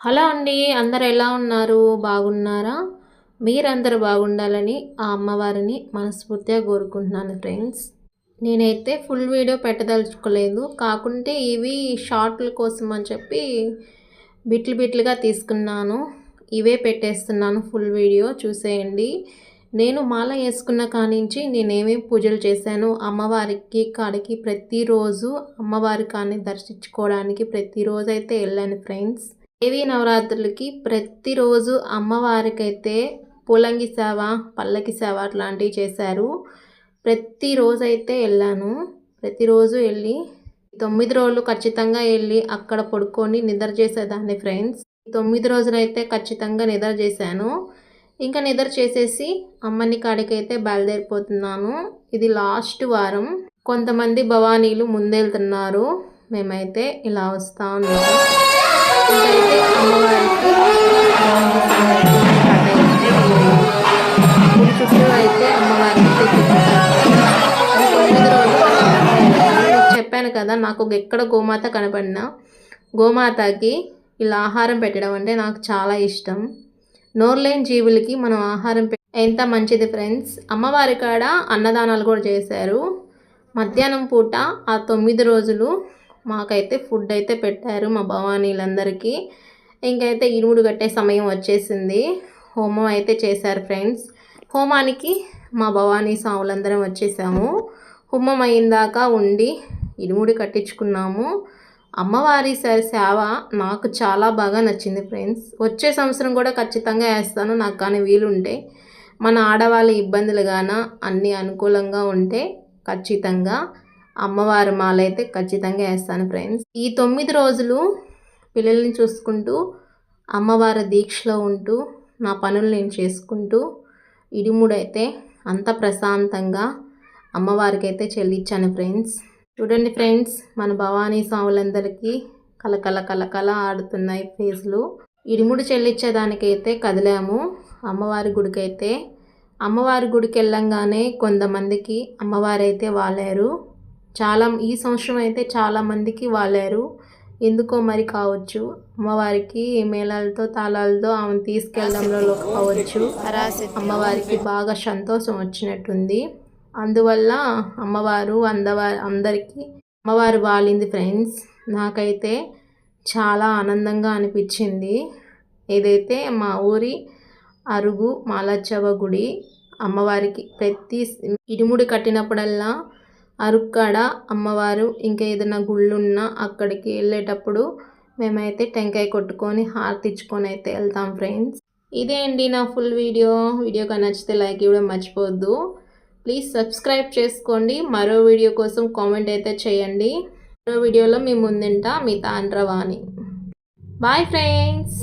Hello అండి అందరు ఎలా ఉన్నారు? బాగున్నారా? మీరందరూ బాగుండాలని ఆ అమ్మవారిని మనస్ఫూర్తిగా కోరుకుంటున్నాను ఫ్రెండ్స్. నేనైతే ఫుల్ వీడియో పెట్టదలుచుకోలేదు. కాకుంటే ఇవి షార్ట్ల కోసం అని చెప్పి బిట్లు బిట్లుగా తీసుకున్నాను. ఇవే పెట్టేస్తున్నాను ఫుల్ వీడియో చూసేయండి. నేను మాల వేసుకున్న కానించి నేనేమేమి పూజలు చేశాను. అమ్మవారికి కాడికి ప్రతిరోజు అమ్మవారి కాని దర్శించుకోవడానికి ప్రతిరోజు అయితే వెళ్ళాను ఫ్రెండ్స్. దేవీ నవరాత్రులకి ప్రతిరోజు అమ్మవారికైతే పూలంగి సేవ పల్లకి సేవ అట్లాంటివి చేశారు. ప్రతిరోజు అయితే వెళ్ళాను. ప్రతిరోజు వెళ్ళి తొమ్మిది రోజులు ఖచ్చితంగా వెళ్ళి అక్కడ పడుకొని నిద్ర చేసేదాన్ని ఫ్రెండ్స్. తొమ్మిది రోజులైతే ఖచ్చితంగా నిద్ర చేశాను. ఇంకా నిద్ర చేసేసి అమ్మని కాడికైతే బయలుదేరిపోతున్నాను. ఇది లాస్ట్ వారం. కొంతమంది భవానీలు ముందెళ్తున్నారు. మేమైతే ఇలా వస్తా ఉన్నాము. చెప్పాను కదా నాకు ఎక్కడ గోమాత కనపడినా గోమాతకి ఇలా ఆహారం పెట్టడం అంటే నాకు చాలా ఇష్టం. నోర్లేని జీవులకి మనం ఆహారం పె ఎంత మంచిది ఫ్రెండ్స్? అమ్మవారి కాడ అన్నదానాలు కూడా చేశారు. మధ్యాహ్నం పూట ఆ తొమ్మిది రోజులు మాకైతే ఫుడ్ అయితే పెట్టారు మా భవానీలందరికీ. ఇంకైతే ఇరుముడు కట్టే సమయం వచ్చేసింది. హోమం అయితే చేశారు ఫ్రెండ్స్. హోమానికి మా భవానీ సాములందరం వచ్చేసాము. హోమం అయిందాక ఉండి ఇరుముడి కట్టించుకున్నాము. అమ్మవారి సేవ నాకు చాలా బాగా నచ్చింది ఫ్రెండ్స్. వచ్చే సంవత్సరం కూడా ఖచ్చితంగా వేస్తాను నాకు కానీ వీలుంటే. మన ఆడవాళ్ళ ఇబ్బందులు గాన అన్నీ అనుకూలంగా ఉంటే ఖచ్చితంగా. అమ్మవారి మాల అయితే ఖచ్చితంగా వేస్తాను ఫ్రెండ్స్ ఈ తొమ్మిది రోజులు పిల్లల్ని చూసుకుంటూ అమ్మవారి దీక్షలో ఉంటూ నా పనులు నేను చేసుకుంటూ ఇడిముడైతే అంత ప్రశాంతంగా అమ్మవారికి అయితే చెల్లించాను ఫ్రెండ్స్ చూడండి ఫ్రెండ్స్ మన భవానీ స్వాములందరికీ కలకల కలకల ఆడుతున్నాయి ఫేస్లు ఇడిముడు చెల్లించేదానికైతే కదిలాము. అమ్మవారి గుడికైతే అమ్మవారి గుడికి వెళ్ళంగానే కొంతమందికి అమ్మవారు అయితే వాలారు. చాలా ఈ సంవత్సరం అయితే చాలామందికి వాలారు. ఎందుకో మరి కావచ్చు. అమ్మవారికి మేళాలతో తాళాలతో ఆమెను తీసుకెళ్ళడంలో కావచ్చు. అమ్మవారికి బాగా సంతోషం వచ్చినట్టుంది. అందువల్ల అమ్మవారు అందవారు అందరికీ అమ్మవారు వాలింది ఫ్రెండ్స్. నాకైతే చాలా ఆనందంగా అనిపించింది. ఏదైతే మా ఊరి అరుగు మాలచ్చవ గుడి అమ్మవారికి ప్రతి ఇరుముడి కట్టినప్పుడల్లా అరుక్కాడ అమ్మవారు ఇంకా ఏదైనా గుళ్ళు ఉన్నా అక్కడికి వెళ్ళేటప్పుడు మేమైతే టెంకాయ కొట్టుకొని హారతిచ్చుకొని అయితే వెళ్తాం ఫ్రెండ్స్. ఇదే అండి నా ఫుల్ వీడియో. వీడియో కానీ నచ్చితే లైక్ ఇవ్వడం మర్చిపోవద్దు. ప్లీజ్ సబ్స్క్రైబ్ చేసుకోండి. మరో వీడియో కోసం కామెంట్ అయితే చేయండి. మరో వీడియోలో మీ ముందుంటా మీ తాండ్రవాణి. Bye friends.